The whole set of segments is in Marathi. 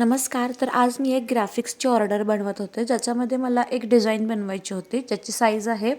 नमस्कार तर आज मी एक ग्राफिक्सची ऑर्डर बनवत होते ज्याच्यामध्ये मला एक डिझाईन बनवायची होती ज्याची साईज आहे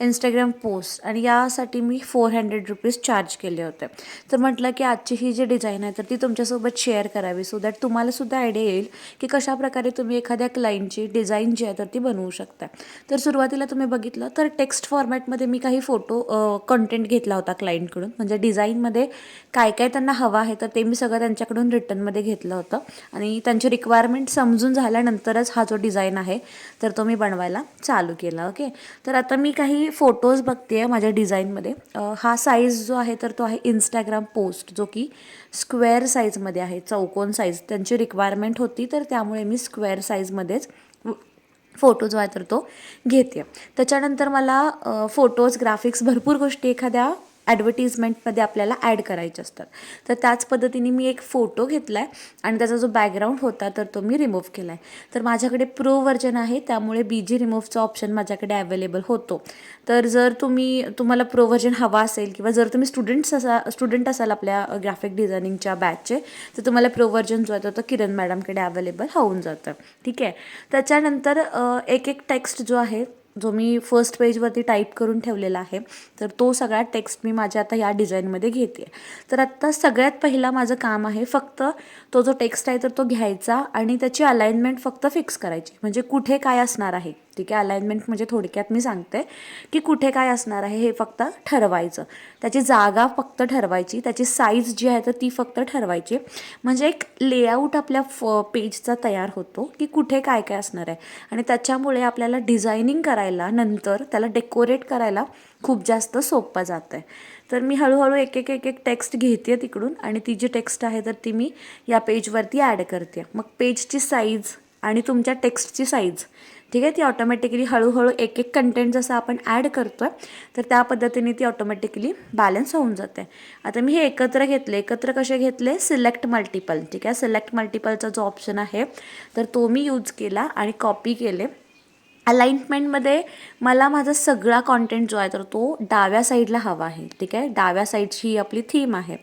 इंस्टाग्राम पोस्ट आणि यासाठी मी फोर हंड्रेड रुपीज चार्ज केले होते. तर म्हटलं की आजची ही जी डिझाईन आहे तर ती तुमच्यासोबत शेअर करावी सो दॅट तुम्हालासुद्धा आयडिया येईल की कशाप्रकारे तुम्ही एखाद्या क्लाइंटची डिझाईन जी आहे तर ती बनवू शकता. तर सुरुवातीला तुम्ही बघितलं तर टेक्स्ट फॉर्मॅटमध्ये मी काही फोटो कंटेंट घेतला होता क्लाइंटकडून म्हणजे डिझाईनमध्ये काय काय त्यांना हवं आहे तर ते मी सगळं त्यांच्याकडून रिटर्नमध्ये घेतलं होतं. आणि त्यांची रिक्वायरमेंट समजून झाल्यानंतरच हा जो डिझाईन आहे तर तो मी बनवायला चालू केला ओके तर आता मी काही फोटोज बघते आहे माझ्या डिझाईनमध्ये हा साईज जो आहे तर तो आहे इंस्टाग्राम पोस्ट जो की स्क्वेअर साईजमध्ये आहे चौकोन साईज त्यांची रिक्वायरमेंट होती तर त्यामुळे मी स्क्वेअर साईजमध्येच फोटो जो आहे तर तो घेते. त्याच्यानंतर मला फोटोज ग्राफिक्स भरपूर गोष्टी एखाद्या ॲडव्हर्टिजमेंटमध्ये आपल्याला ॲड करायचे असतात. तर त्याच पद्धतीने मी एक फोटो घेतला आहे आणि त्याचा जो बॅकग्राऊंड होता तर तो मी रिमूव्ह केला आहे तर माझ्याकडे प्रो व्हर्जन आहे त्यामुळे बी जी रिमूव्हचा ऑप्शन माझ्याकडे अवेलेबल होतो. तर जर तुम्ही तुम्हाला प्रो व्हर्जन हवा असेल किंवा जर तुम्ही स्टुडंट्स असा स्टुडंट असाल आपल्या ग्राफिक डिझायनिंगच्या बॅचचे तर तुम्हाला प्रो व्हर्जन जो आहे तो किरण मॅडमकडे अवेलेबल होऊन जातं. ठीक आहे? त्याच्यानंतर एक एक टेक्स्ट जो आहे जो मी फर्स्ट पेजवरती टाईप करून ठेवलेला आहे तर तो सगळा टेक्स्ट मी माझ्या आता या डिझाईनमध्ये घेते. तर आत्ता सगळ्यात पहिला माझं काम आहे फक्त तो जो टेक्स्ट आहे तर तो घ्यायचा आणि त्याची अलाइनमेंट फक्त फिक्स करायची. म्हणजे कुठे काय असणार आहे? ठीक आहे अलाइनमेंट म्हणजे थोडक्यात मी सांगते की कुठे काय असणार आहे हे फक्त ठरवायचं. त्याची जागा फक्त ठरवायची त्याची साईज जी आहे तर ती फक्त ठरवायची. म्हणजे एक लेआउट आपल्या फ पेजचा तयार होतो की कुठे काय काय असणार आहे. आणि त्याच्यामुळे आपल्याला डिझायनिंग करायला नंतर त्याला डेकोरेट करायला खूप जास्त सोपं जातं आहे तर मी हळूहळू एक एक एक एक टेक्स्ट घेते तिकडून आणि ती जी टेक्स्ट आहे तर ती मी या पेजवरती ॲड करते. मग पेजची साईज आणि तुमच्या टेक्स्टची साईज ठीक आहे? ती ऑटोमॅटिकली हळूहळू एक एक कंटेंट जसं आपण ॲड करतो आहे तर त्या पद्धतीने ती ऑटोमॅटिकली बॅलन्स होऊन जाते. आता मी हे एकत्र घेतले. एकत्र कसे घेतले? सिलेक्ट मल्टिपल ठीक आहे? सिलेक्ट मल्टिपलचा जो ऑप्शन आहे तर तो मी यूज केला आणि कॉपी केले. अलाइनमेंटमध्ये मला माझा सगळा कॉन्टेंट जो आहे तर तो डाव्या साईडला हवा आहे. ठीक आहे? डाव्या साईडची ही आपली थीम आहे.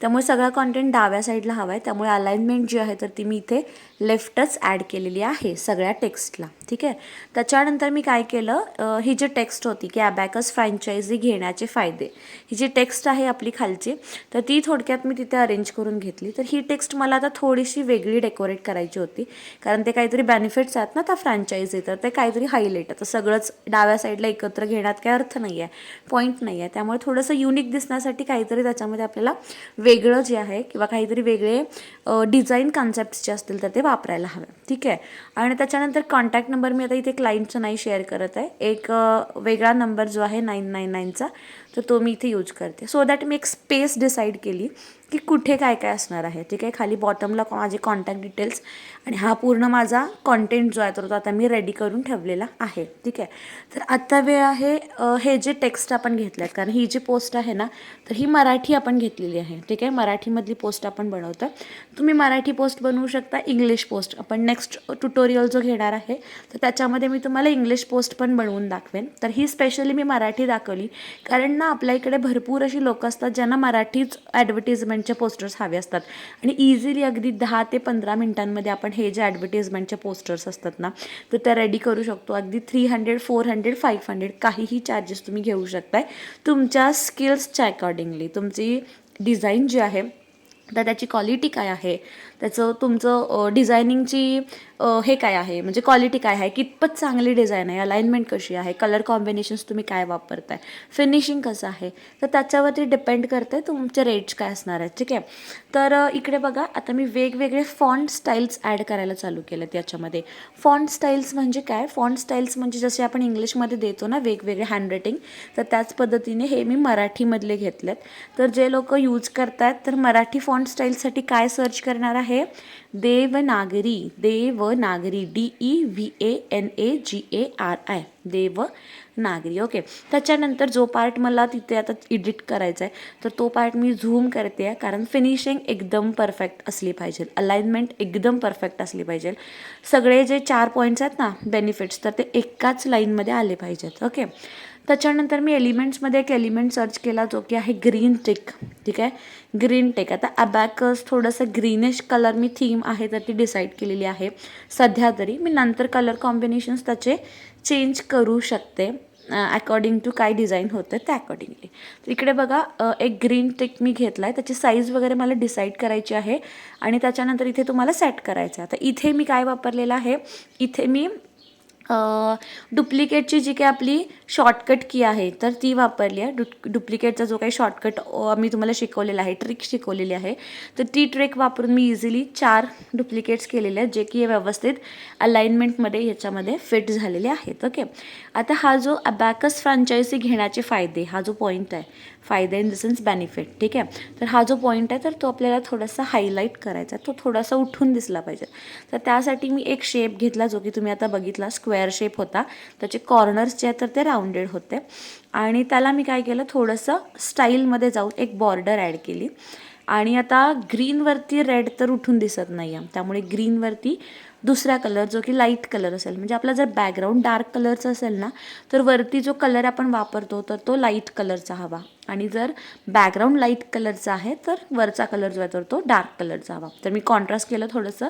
त्यामुळे सगळा कॉन्टेंट डाव्या साईडला हवा आहे. त्यामुळे अलाइनमेंट जी आहे तर ती मी इथे लेफ्टच ॲड केलेली आहे सगळ्या टेक्स्टला ठीक आहे? त्याच्यानंतर मी काय केलं ही जी टेक्स्ट होती की ॲबॅकस फ्रँचायझी घेण्याचे फायदे ही जी टेक्स्ट आहे आपली खालची तर ती थोडक्यात मी तिथे अरेंज करून घेतली. तर ही टेक्स्ट मला आता थोडीशी वेगळी डेकोरेट करायची होती कारण ते काहीतरी बेनिफिट्स आहेत ना त्या फ्रँचायझी तर ते काहीतरी हायलाईट आहे. तर सगळंच डाव्या साईडला एकत्र घेण्यात काही अर्थ नाही आहे पॉईंट नाही आहे त्यामुळे थोडंसं युनिक दिसण्यासाठी काहीतरी त्याच्यामध्ये आपल्याला वेगळं जे आहे किंवा काहीतरी वेगळे डिझाईन कॉन्सेप्ट जे असतील तर ते वापरायला हवं. ठीक आहे? आणि त्याच्यानंतर कॉन्टॅक्ट नंबर मी आता इथे क्लायंटचा नाही शेअर करत आहे. एक वेगळा नंबर जो आहे नाईन नाईन नाईनचा तर तो मी इथे यूज करते. सो दॅट मी एक स्पेस डिसाईड केली की कुठे काय काय असणार आहे. ठीक आहे? खाली बॉटमला माझे कॉन्टॅक्ट डिटेल्स आणि हा पूर्ण माझा कॉन्टेंट जो आहे तर तो आता मी रेडी करून ठेवलेला आहे. ठीक आहे? तर आत्ता वेळ आहे हे जे टेक्स्ट आपण घेतले आहेत कारण ही जी पोस्ट आहे ना तर ही मराठी आपण घेतलेली आहे. ठीक आहे? मराठीमधली पोस्ट आपण बनवतो तुम्ही मराठी पोस्ट बनवू शकता इंग्लिश पोस्ट आपण नेक्स्ट ट्युटोरियल जो घेणार आहे तर त्याच्यामध्ये मी तुम्हाला इंग्लिश पोस्ट पण बनवून दाखवेन. तर ही स्पेशली मी मराठी दाखवली. कारण ना आपल्या इकडे भरपूर अशी लोक असतात ज्यांना मराठीच ॲडव्हर्टिजमेंटचे पोस्टर्स हवे असतात. आणि इझिली अगदी दहा ते पंधरा मिनटांमध्ये आपण हे जे ॲडव्हर्टिजमेंटचे पोस्टर्स असतात ना तर त्या रेडी करू शकतो. अगदी three hundred four hundred five hundred काहीही चार्जेस तुम्ही घेऊ शकताय. तुमच्या स्किल्सच्या अकॉर्डिंगली तुमची डिझाईन जी आहे तर त्याची क्वालिटी काय आहे? त्याचं तुमचं डिझायनिंगची हे काय आहे? म्हणजे क्वालिटी काय आहे? कितपत चांगली डिझाईन आहे? अलाइनमेंट कशी आहे? कलर कॉम्बिनेशन्स तुम्ही काय वापरताय? फिनिशिंग कसं आहे? तर त्याच्यावरती डिपेंड करते तुमचे रेट्स काय असणार आहेत. ठीक आहे? तर इकडे बघा आता मी वेगवेगळे फॉन्ट स्टाईल्स ॲड करायला चालू केलं याच्यामध्ये. फॉन्ट स्टाईल्स म्हणजे काय? फॉन्ट स्टाईल्स म्हणजे जसे आपण इंग्लिशमध्ये देतो ना वेगवेगळे हँडरायटिंग तर त्याच पद्धतीने हे मी मराठीमधले घेतलेत. तर जे लोक यूज करतात तर मराठी फॉन्ट स्टाईलसाठी काय सर्च करणार आहे? Devanagari Devanagari D E V A N A G A R I Devanagari okay त्याच्यानंतर जो पार्ट मला तिथे आता एडिट करायचा आहे तर तो पार्ट मी झूम करते आहे कारण फिनिशिंग एकदम परफेक्ट असली पाहिजे. अलाइनमेंट एकदम परफेक्ट असली पाहिजे. सगळे जे चार पॉईंट्स आहेत ना बेनिफिट्स तर ते एकाच लाईनमध्ये आले पाहिजेत. ओके त्याच्यानंतर मी एलिमेंट्समध्ये एक एलिमेंट सर्च केला जो की आहे ग्रीन टिक. ठीक आहे? Green tick. आता अबॅकस थोडंसं ग्रीनिश कलर मी थीम आहे तर ती डिसाईड केलेली आहे. सध्या तरी मी नंतर कलर कॉम्बिनेशन्स त्याचे चेंज करू शकते अकॉर्डिंग टू काय डिझाईन होतं त्या अकॉर्डिंगली तर इकडे बघा एक ग्रीन टिक मी घेतला आहे त्याची साईज वगैरे मला डिसाईड करायची आहे. आणि त्याच्यानंतर इथे तुम्हाला सेट करायचं आहे आता इथे मी काय वापरलेलं आहे? इथे मी डुप्लिकेटची जी काही आपली शॉर्टकट की आहे तर ती वापरली आहे. डु डुप्लिकेटचा जो काही शॉर्टकट मी तुम्हाला शिकवलेला आहे ट्रिक शिकवलेली आहे. तर ती ट्रिक वापरून मी इझिली चार डुप्लिकेट्स केलेले आहेत जे की व्यवस्थित अलाइनमेंटमध्ये ह्याच्यामध्ये फिट झालेले आहेत ओके आता हा जो अबॅकस फ्रँचायझी घेण्याचे फायदे हा जो पॉईंट आहे फायदे इन द सेन्स बेनिफिट ठीक आहे? तर हा जो पॉईंट आहे तर तो आपल्याला थोडासा हायलाईट करायचा आहे तो थोडासा उठून दिसला पाहिजे. तर त्यासाठी मी एक शेप घेतला जो की तुम्ही आता बघितला स्क्वेअर शेप होता. त्याचे कॉर्नर्स जे आहेत तर ते राऊंडेड होते. आणि त्याला मी काय केलं थोडंसं स्टाईलमध्ये जाऊन एक बॉर्डर ॲड केली. आणि आता ग्रीनवरती रेड तर उठून दिसत नाही आहे त्यामुळे ग्रीनवरती दुसरा कलर जो की लाइट कलर असेल म्हणजे आपला जर बॅकग्राऊंड डार्क कलरचा असेल ना तर वरती जो कलर आपण वापरतो तर तो लाइट कलरचा हवा. आणि जर बॅकग्राऊंड लाइट कलरचा आहे तर वरचा कलर जो आहे तर तो डार्क कलरचा हवा. तर मी कॉन्ट्रास्ट केलं थोडंसं.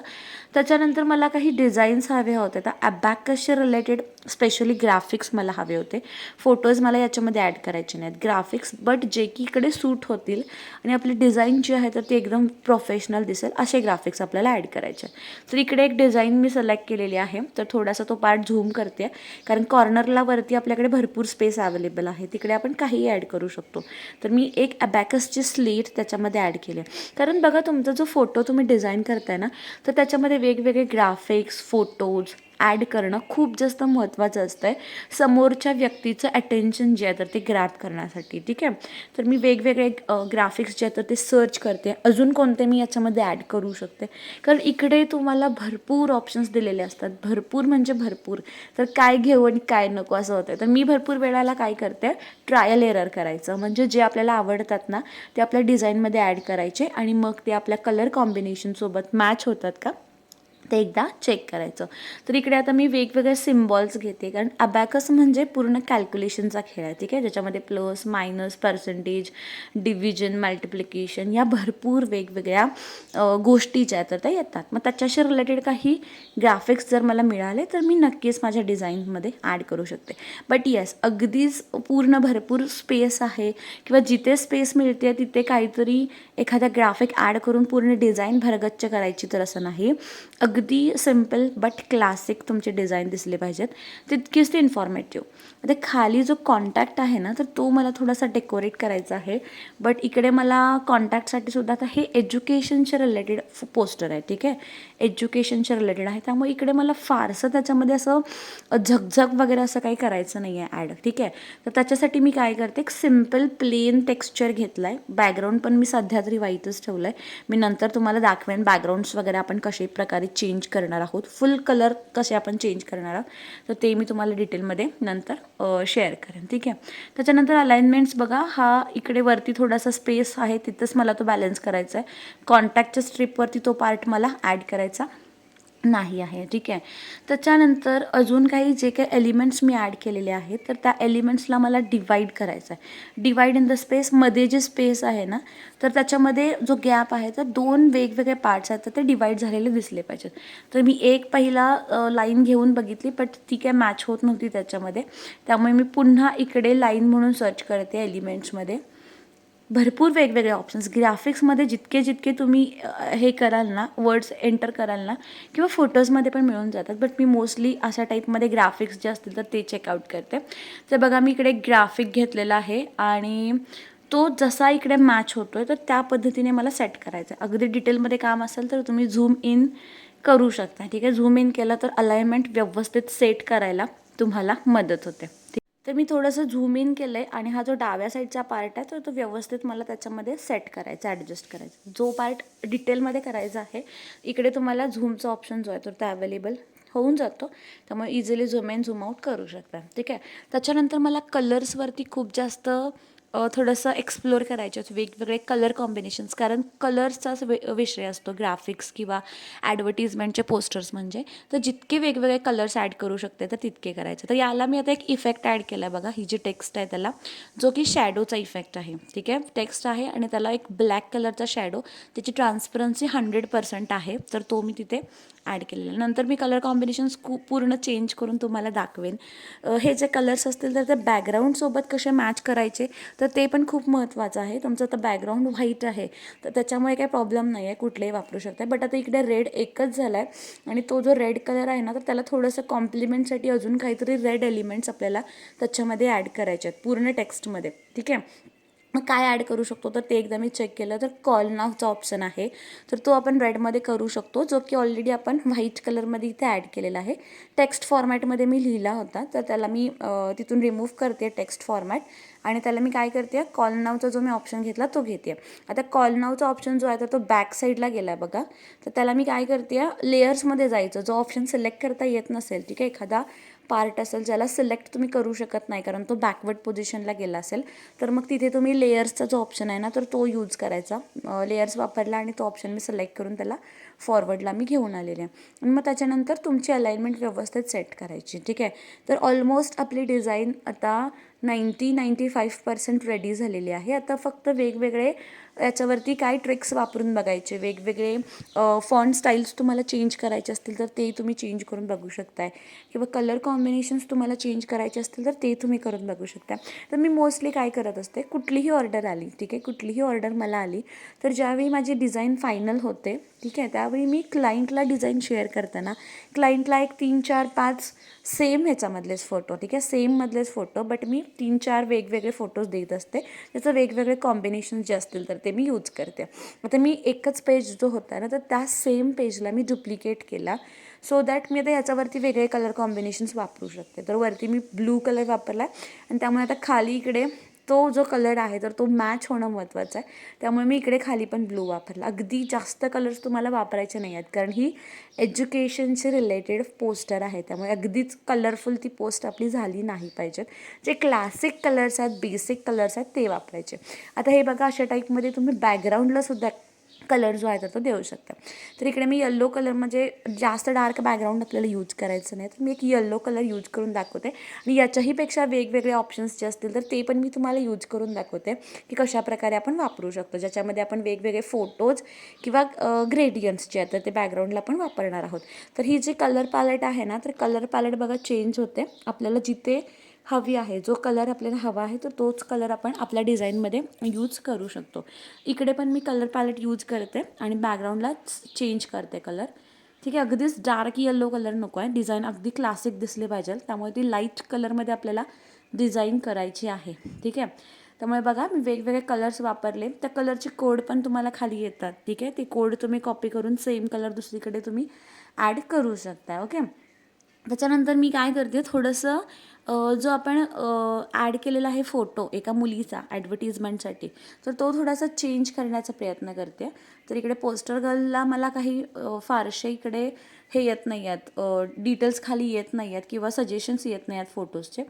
त्याच्यानंतर मला काही डिझाईन्स हवे होते. तर अबॅकसचे रिलेटेड स्पेशली ग्राफिक्स मला हवे होते. फोटोज मला याच्यामध्ये ॲड करायचे नाहीत. ग्राफिक्स बट जे की इकडे सूट होतील आणि आपली डिझाईन जी आहे तर ती एकदम प्रोफेशनल दिसेल असे ग्राफिक्स आपल्याला ॲड करायचे तर इकडे एक डिझाईन मी सिलेक्ट केलेली आहे. तर थोडासा तो पार्ट झूम करते. कारण कॉर्नरला वरती आपल्याकडे भरपूर स्पेस अवेलेबल आहे. तिकडे आपण काहीही ॲड करू शकतो. तर मी एक अबॅकसची स्लीट त्याच्यामध्ये ॲड केली आहे. कारण बघा तुमचा जो फोटो तुम्ही डिझाईन करताय ना तर त्याच्यामध्ये वेगवेगळे ग्राफिक्स फोटोज ॲड करणं खूप जास्त महत्त्वाचं असतं आहे समोरच्या व्यक्तीचं अटेन्शन जे आहे तर ते ग्रॅप करण्यासाठी ठीक आहे? तर मी वेगवेगळे ग्राफिक्स जे आहेत तर ते सर्च करते. अजून कोणते मी याच्यामध्ये ॲड करू शकते? कारण इकडे तुम्हाला भरपूर ऑप्शन्स दिलेले असतात. भरपूर म्हणजे भरपूर. तर काय घेऊ आणि काय नको असं होतं तर मी भरपूर वेळाला काय करते? ट्रायल एरर करायचं. म्हणजे जे आपल्याला आवडतात ना ते आपल्या डिझाईनमध्ये ॲड करायचे आणि मग ते आपल्या कलर कॉम्बिनेशनसोबत मॅच होतात का? ते एकदा चेक करायचं. तर इकडे आता मी वेगवेगळे सिम्बॉल्स घेते कारण अबॅकस म्हणजे पूर्ण कॅल्क्युलेशनचा खेळ आहे ठीक आहे? ज्याच्यामध्ये plus minus percentage division multiplication या भरपूर वेगवेगळ्या गोष्टी ज्या तर त्या येतात. मग त्याच्याशी रिलेटेड काही ग्राफिक्स जर मला मिळाले तर मी नक्कीच माझ्या डिझाईनमध्ये ॲड करू शकते. बट येस अगदीच पूर्ण भरपूर स्पेस आहे किंवा जिथे स्पेस मिळते तिथे काहीतरी एखादा ग्राफिक ॲड करून पूर्ण डिझाईन भरगच्च करायची तर असं नाही. अगदी अगदी सिंपल बट क्लासिक तुमचे डिझाईन दिसले पाहिजेत. तितकीच ते इन्फॉर्मेटिव्ह आता खाली जो कॉन्टॅक्ट आहे ना तर तो मला थोडासा डेकोरेट करायचा आहे. बट इकडे मला कॉन्टॅक्टसाठी सुद्धा आता हे एज्युकेशनच्या रिलेटेड पोस्टर आहे ठीक आहे? एज्युकेशनच्या रिलेटेड आहे. त्यामुळे इकडे मला फारसं त्याच्यामध्ये असं झगझग वगैरे असं काही करायचं नाही आहे ॲड ठीक आहे? तर त्याच्यासाठी मी काय करते एक सिंपल प्लेन टेक्स्चर घेतला आहे बॅकग्राऊंड पण मी सध्या तरी वाईटच ठेवलं आहे मी नंतर तुम्हाला दाखवेन बॅकग्राऊंड्स वगैरे आपण कशा प्रकारे चेंज करणार आहोत. फुल कलर कसे आपण चेंज करणार आहोत तर ते मी तुम्हाला डिटेलमध्ये नंतर शेअर करेन. ठीक आहे? त्याच्यानंतर अलाइनमेंट्स बघा हा इकडे वरती थोडासा स्पेस आहे तिथंच मला तो बॅलन्स करायचा आहे. कॉन्टॅक्टच्या स्ट्रीपवरती तो पार्ट मला ॲड करायचा. नाही आहे ठीक आहे. त्याच्यानंतर अजून काही जे काही एलिमेंट्स मी ॲड केलेले आहेत तर त्या एलिमेंट्सला मला डिवाईड करायचं आहे डिवाईड इन द स्पेस मध्ये जे स्पेस आहे ना तर त्याच्यामध्ये जो गॅप आहे तर दोन वेगवेगळे पार्ट्स आहेत तर ते डिवाईड झालेले दिसले पाहिजेत. तर मी एक पहिला लाईन घेऊन बघितली बट ती काय मॅच होत नव्हती त्याच्यामध्ये. त्यामुळे मी पुन्हा इकडे लाईन म्हणून सर्च करते एलिमेंट्समध्ये भरपूर वेगवेगळे ऑप्शन्स ग्राफिक्समध्ये जितके जितके तुम्ही हे कराल ना वर्ड्स एंटर कराल ना किंवा फोटोजमध्ये पण मिळून जातात. बट मी मोस्टली अशा टाईपमध्ये ग्राफिक्स जे असतील तर ते चेकआउट करते. तर बघा मी इकडे ग्राफिक घेतलेला आहे आणि तो जसा इकडे मॅच होतो आहे तर त्या पद्धतीने मला सेट करायचा आहे अगदी डिटेलमध्ये काम असेल तर तुम्ही झूम इन करू शकता. ठीक आहे? झूम इन केलं तर अलाइनमेंट व्यवस्थित सेट करायला तुम्हाला मदत होते. तर मी थोडंसं झूम इन केलं आहे आणि हा जो डाव्या साईडचा पार्ट आहे तर तो व्यवस्थित मला त्याच्यामध्ये सेट करायचा ॲडजस्ट करायचा जो पार्ट डिटेलमध्ये करायचा आहे इकडे तुम्हाला झूमचा ऑप्शन जो आहे तर तो अवेलेबल होऊन जातो. त्यामुळे easily zoom in zoom out करू शकता. ठीक आहे? त्याच्यानंतर मला कलर्सवरती खूप जास्त थोडंसं एक्सप्लोअर करायचे वेगवेगळे कलर कॉम्बिनेशन्स कारण कलर्सचाच वे विषय असतो ग्राफिक्स किंवा ॲडव्हर्टिजमेंटचे पोस्टर्स म्हणजे. तर जितके वेगवेगळे कलर्स ॲड करू शकते तर तितके करायचे. तर याला मी आता एक इफेक्ट ॲड केला आहे बघा. ही जी टेक्स्ट आहे त्याला जो की शॅडोचा इफेक्ट आहे. ठीक आहे? टेक्स्ट आहे आणि त्याला एक ब्लॅक कलरचा शॅडो त्याची ट्रान्सपरन्सी हंड्रेड पर्सेंट आहे. तर तो मी तिथे ॲड केलेला. नंतर मी कलर कॉम्बिनेशन्स खूप पूर्ण चेंज करून तुम्हाला दाखवेन. हे जे कलर्स असतील तर ते बॅकग्राऊंडसोबत कसे मॅच करायचे तर ते पण खूप महत्त्वाचं आहे. तुमचं आता बॅकग्राऊंड व्हाईट आहे. तर त्याच्यामुळे काही प्रॉब्लेम नाही आहे कुठलेही वापरू शकता बट आता इकडे रेड एकच झाला आहे आणि तो जो रेड कलर आहे ना तर त्याला थोडंसं कॉम्प्लिमेंटसाठी अजून काहीतरी रेड एलिमेंट्स आपल्याला त्याच्यामध्ये ॲड करायचे आहेत. पूर्ण टेक्स्टमध्ये ठीक आहे? मग काय ॲड करू शकतो? तर ते एकदा मी चेक केलं तर कॉल नावचा ऑप्शन आहे. तर तो आपण रेडमध्ये करू शकतो जो की ऑलरेडी आपण व्हाईट कलरमध्ये इथे ॲड केलेला आहे. टेक्स्ट फॉर्मॅटमध्ये मी लिहिला होता तर त्याला मी तिथून रिमूव्ह करते टेक्स्ट फॉर्मॅट आणि त्याला मी काय करते कॉल नावचा जो मी ऑप्शन घेतला तो घेते. आता कॉल नावचा ऑप्शन जो आहे तर तो बॅक साईडला गेला आहे बघा. तर त्याला मी काय करते लेयर्समध्ये जायचं. जो ऑप्शन सिलेक्ट करता येत नसेल ठीक आहे? एखादा पार्ट असेल ज्याला सिलेक्ट तुम्ही करू शकत नाही कारण तो बॅकवर्ड पोझिशनला गेला असेल तर मग तिथे तुम्ही लेयर्सचा जो ऑप्शन आहे ना तर तो यूज करायचा. लेयर्स वापरला आणि तो ऑप्शन मी सिलेक्ट करून त्याला फॉरवर्डला मी घेऊन आलेले आहे. आणि मग त्याच्यानंतर तुमची अलाइनमेंट व्यवस्थित सेट करायची ठीक आहे? तर ऑलमोस्ट आपली डिझाईन आता ninety ninety five percent ready झालेली आहे. आता फक्त वेगवेगळे याच्यावरती काय ट्रिक्स वापरून बघायचे? वेगवेगळे फॉन्ट स्टाईल्स तुम्हाला चेंज करायचे असतील तर ते तुम्ही चेंज करून बघू शकताय. किंवा कलर कॉम्बिनेशन्स तुम्हाला चेंज करायचे असतील तर ते तुम्ही करून बघू शकता तर मी मोस्टली काय करत असते? कुठलीही ऑर्डर आली ठीक आहे? कुठलीही ऑर्डर मला आली तर ज्यावेळी माझी डिझाईन फायनल होते ठीक आहे? त्यावेळी मी क्लायंटला डिझाईन शेअर करताना क्लायंटला एक तीन चार पाच सेम ह्याच्यामधलेच फोटो ठीक आहे? सेममधलेच फोटो बट मी तीन चार वेगवेगळे फोटोज देत असते. त्याचं वेगवेगळे कॉम्बिनेशन जे असतील तर ते मी यूज करते. आता मी एकच पेज जो होता ना तर त्या सेम पेजला मी डुप्लिकेट केला. सो दॅट मी आता ह्याच्यावरती वेगळे कलर कॉम्बिनेशन्स वापरू शकते. तर वरती मी ब्लू कलर वापरला आणि त्यामुळे आता खाली इकडे तो जो कलर आहे तर तो मॅच होणं महत्त्वाचं आहे. त्यामुळे मी इकडे खाली पण ब्लू वापरला. अगदी जास्त कलर्स तुम्हाला वापरायचे नाही आहेत कारण ही एज्युकेशनशी रिलेटेड पोस्टर आहे. त्यामुळे अगदीच कलरफुल ती पोस्ट आपली झाली नाही पाहिजेत. जे क्लासिक कलर्स आहेत बेसिक कलर्स आहेत ते वापरायचे. आता हे बघा अशा टाईपमध्ये तुम्ही बॅकग्राऊंडला सुद्धा कलर जो आहे तर तो देऊ शकते. तर इकडे मी येल्लो कलर म्हणजे जास्त डार्क बॅकग्राऊंड आपल्याला यूज करायचं नाही. तर मी एक येल्लो कलर यूज करून दाखवते. आणि याच्याहीपेक्षा वेगवेगळे ऑप्शन्स जे असतील तर ते पण मी तुम्हाला यूज करून दाखवते की कशा प्रकारे आपण वापरू शकतो. ज्याच्यामध्ये आपण वेगवेगळे फोटोज किंवा ग्रेडियंट्स जे आहेत तर ते बॅकग्राऊंडला आपण वापरणार आहोत. तर ही जी कलर पॅलेट आहे ना तर कलर पॅलेट बघा चेंज होते. आपल्याला जिथे हवी आहे जो कलर आपल्याला हवा आहे तर तोच कलर आपण आपल्या डिझाईनमध्ये यूज करू शकतो. इकडे पण मी कलर पॅलेट यूज करते आणि बॅकग्राऊंडला चेंज करते कलर ठीक आहे अगदीच डार्क येल्लो कलर नको आहे. डिझाईन अगदी क्लासिक दिसली पाहिजे. त्यामुळे ती लाइट कलरमध्ये आपल्याला डिझाईन करायची आहे. ठीक आहे? त्यामुळे बघा मी वेगवेगळे कलर्स वापरले. त्या कलरचे कोड पण तुम्हाला खाली येतात. ठीक आहे? ते कोड तुम्ही कॉपी करून सेम कलर दुसरीकडे तुम्ही ॲड करू शकता ओके त्याच्यानंतर मी काय करते? थोडंसं जो आपण ॲड केलेला आहे फोटो एका मुलीचा ॲडव्हर्टिजमेंटसाठी तर तो थोडासा चेंज करण्याचा प्रयत्न करते. तर इकडे पोस्टर गर्लला मला काही फारसे इकडे हे येत नाही आहेत डिटेल्स खाली येत नाही आहेत किंवा सजेशन्स येत नाही आहेत फोटोजचे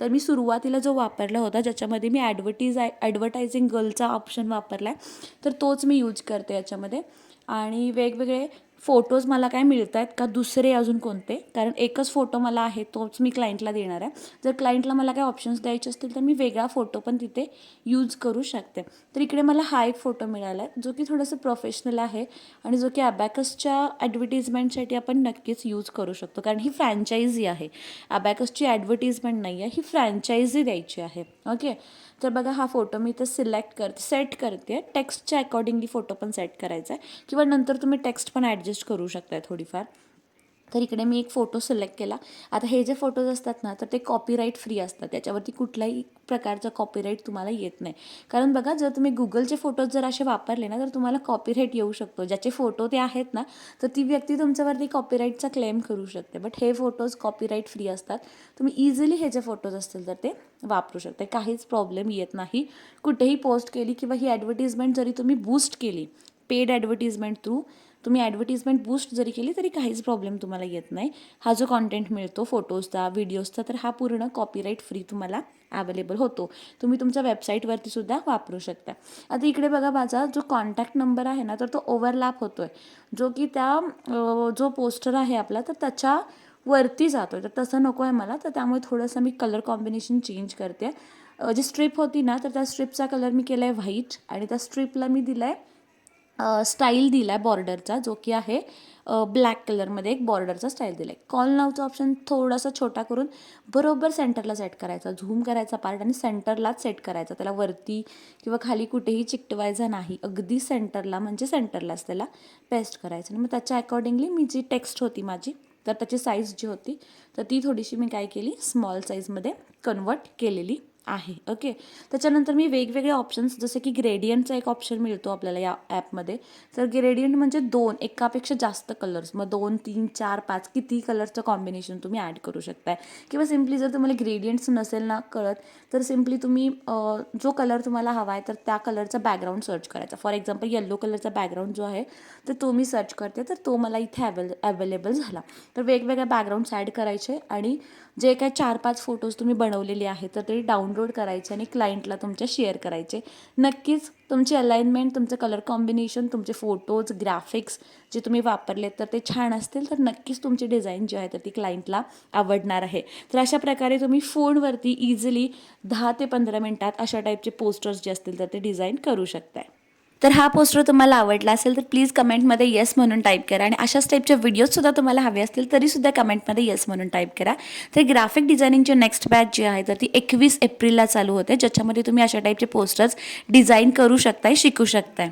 तर मी सुरुवातीला जो वापरला होता ज्याच्यामध्ये मी ॲडव्हर्टीज ॲडव्हर्टायझिंग गर्लचा ऑप्शन वापरला आहे तर तोच मी यूज करते याच्यामध्ये. आणि वेगवेगळे फोटोज मला काय मिळत आहेत का दुसरे अजून कोणते? कारण एकच फोटो मला आहे तोच मी क्लायंटला देणार आहे. जर क्लायंटला मला काय ऑप्शन्स द्यायचे असतील तर मी वेगळा फोटो पण तिथे यूज करू शकते. तर इकडे मला हा एक फोटो मिळाला आहे जो की थोडंसं प्रोफेशनल आहे आणि जो की अबॅकसच्या ॲडव्हर्टिजमेंटसाठी आपण नक्कीच यूज करू शकतो. कारण ही फ्रँचायझी आहे. अबॅकसची ॲडव्हर्टिजमेंट नाही आहे ही फ्रँचायझी द्यायची आहे. ओके तर बघा हा फोटो मी इथं सिलेक्ट करते सेट करते. टेक्स्टच्या अकॉर्डिंगली फोटो पण सेट करायचा आहे. किंवा नंतर तुम्ही टेक्स्ट पण ॲडजस्ट करू शकताय थोडीफार. तर इकडे मी एक फोटो सिलेक्ट केला. आता हे जे फोटोज असतात ना तर ते कॉपीराईट फ्री असतात. त्याच्यावरती कुठल्याही प्रकारचा कॉपीराईट तुम्हाला येत नाही. कारण बघा जर तुम्ही गुगलचे फोटोज जर असे वापरले ना तर तुम्हाला कॉपीराईट येऊ शकतो. ज्याचे फोटो ते आहेत ना तर ती व्यक्ती तुमच्यावरती कॉपीराईटचा क्लेम करू शकते. बट हे फोटोज कॉपीराईट फ्री असतात. तुम्ही इझिली हे जे फोटोज असतील तर ते वापरू शकते. काहीच प्रॉब्लेम येत नाही. कुठेही पोस्ट केली किंवा ही ॲडव्हर्टिजमेंट जरी तुम्ही बूस्ट केली पेड ॲडव्हर्टिजमेंट थ्रू तुम्ही ॲडव्हर्टिजमेंट बूस्ट जरी केली तरी काहीच प्रॉब्लेम तुम्हाला येत नाही. हा जो कॉन्टेंट मिळतो फोटोजचा व्हिडिओजचा तर हा पूर्ण कॉपीराईट फ्री तुम्हाला अवेलेबल होतो. तुम्ही तुमच्या वेबसाईटवरती सुद्धा वापरू शकता. आता इकडे बघा माझा जो कॉन्टॅक्ट नंबर आहे ना तर तो ओव्हरलॅप होतो आहे जो की त्या जो पोस्टर आहे आपला तर त्याच्या वरती जातो तर तसं नको आहे मला तर त्यामुळे थोडंसं मी कलर कॉम्बिनेशन चेंज करते. जी स्ट्रीप होती ना तर त्या स्ट्रीपचा कलर मी केला आहे व्हाईट आणि त्या स्ट्रीपला मी दिला आहे स्टाईल दिला आहे बॉर्डरचा जो की आहे ब्लॅक कलरमध्ये एक बॉर्डरचा स्टाईल दिला आहे कॉल नावचा ऑप्शन थोडासा छोटा करून बरोबर सेंटरला सेट करायचा. झूम करायचा पार्ट आणि सेंटरलाच सेट करायचा. त्याला वरती किंवा खाली कुठेही चिकटवायचा नाही. अगदी सेंटरला म्हणजे सेंटरलाच त्याला पेस्ट करायचं. आणि मग त्याच्या अकॉर्डिंगली मी जी टेक्स्ट होती माझी तर त्याची साईज जी होती तर ती थोडीशी मी काय केली? स्मॉल साईजमध्ये कन्वर्ट केलेली. आहे. ओके त्याच्यानंतर मी वेगवेगळे ऑप्शन्स जसे की ग्रेडियंटचा एक ऑप्शन मिळतो आपल्याला या ॲपमध्ये तर ग्रेडियंट म्हणजे दोन एकापेक्षा जास्त कलर्स मग दोन तीन चार पाच किती कलरचं कॉम्बिनेशन तुम्ही ॲड करू शकताय. किंवा सिम्पली जर तुम्हाला ग्रेडियंट्स नसेल ना कळत तर सिम्पली तुम्ही जो कलर तुम्हाला हवा आहे तर त्या कलरचा बॅकग्राऊंड सर्च करायचा. फॉर एक्झाम्पल येल्लो कलरचा बॅकग्राऊंड जो आहे तर तो मी सर्च करते तर तो मला इथे अवेल अवेलेबल झाला. तर वेगवेगळ्या बॅकग्राऊंड्स ॲड करायचे आणि जे काय चार पाच फोटोज तुम्ही बनवलेले आहेत तर ते डाउनलोड करायचे आणि क्लायंटला तुमच्या शेअर करायचे. नक्कीच तुमची अलाइनमेंट तुमचं कलर कॉम्बिनेशन तुमचे फोटोज ग्राफिक्स जे तुम्ही वापरलेत तर ते छान असतील तर नक्कीच तुमची डिझाईन जी आहे तर ती क्लायंटला आवडणार आहे. तर अशा प्रकारे तुम्ही फोनवरती इझिली दहा ते पंधरा मिनटात अशा टाईपचे पोस्टर्स जे असतील तर ते डिझाईन करू शकताय. तर हा पोस्टर तुम्हाला आवडला असेल तर प्लीज कमेंटमध्ये येस म्हणून टाईप करा. आणि अशाच स्टेपचे व्हिडिओजसुद्धा तुम्हाला हवे असतील तरीसुद्धा कमेंटमध्ये येस म्हणून टाईप करा. तर ग्राफिक डिझायनिंगची नेक्स्ट बॅच जी आहे तर ती एकवीस एप्रिलला चालू होते ज्याच्यामध्ये तुम्ही अशा टाईपचे पोस्टर्स डिझाईन करू शकताय शिकू शकताय.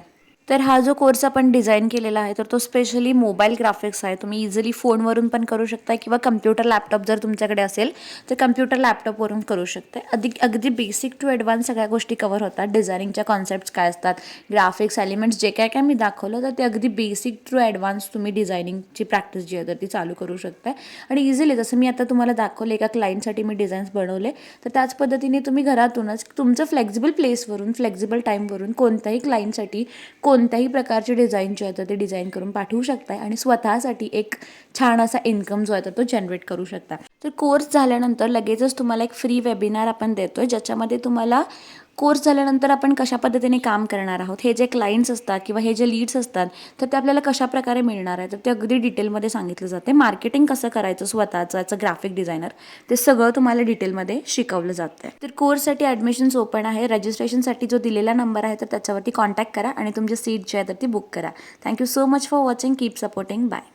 तर हा जो कोर्स आपण डिझाईन केलेला आहे तर तो स्पेशली मोबाईल ग्राफिक्स आहे. तुम्ही इझिली फोनवरून पण करू शकता किंवा कम्प्युटर लॅपटॉप जर तुमच्याकडे असेल तर कम्प्युटर लॅपटॉपवरून करू शकता अगदी अगदी बेसिक टू ॲडव्हान्स सगळ्या गोष्टी कवर होतात. डिझायनिंगच्या कॉन्सेप्ट्स काय असतात ग्राफिक्स एलिमेंट्स जे काय काय मी दाखवलं तर ते अगदी बेसिक टू ॲडव्हान्स तुम्ही डिझायनिंगची प्रॅक्टिस जी आहे तर ती चालू करू शकता आणि इझिली जसं मी आता तुम्हाला दाखवलं एका क्लायंटसाठी मी डिझाईन्स बनवले तर त्याच पद्धतीने तुम्ही घरातूनच तुमचं फ्लेक्झिबल प्लेसवरून फ्लेक्झिबल टाईमवरून कोणत्याही क्लायंटसाठी कोणत्याही प्रकारचे डिझाईन जे आहे तर ते डिझाईन करून पाठवू शकताय आणि स्वतःसाठी एक छान असा इन्कम जो आहे तर तो जनरेट करू शकता तर कोर्स झाल्यानंतर लगेचच तुम्हाला एक फ्री वेबिनार आपण देतोय ज्याच्यामध्ये तुम्हाला कोर्स झाल्यानंतर आपण कशा पद्धतीने काम करणार आहोत? हे जे क्लायंट्स असतात किंवा हे जे लीड्स असतात तर ते आपल्याला कशा प्रकारे मिळणार आहे? तर ते अगदी डिटेलमध्ये सांगितलं जाते. मार्केटिंग कसं करायचं? स्वतःचं याचं ग्राफिक डिझायनर ते सगळं तुम्हाला डिटेलमध्ये शिकवलं जातं तर कोर्ससाठी ॲडमिशन्स ओपन आहे. रजिस्ट्रेशनसाठी जो दिलेला नंबर आहे तर त्याच्यावरती कॉन्टॅक्ट करा आणि तुमची सीट जी आहे तर ती बुक करा. Thank you so much for watching keep supporting bye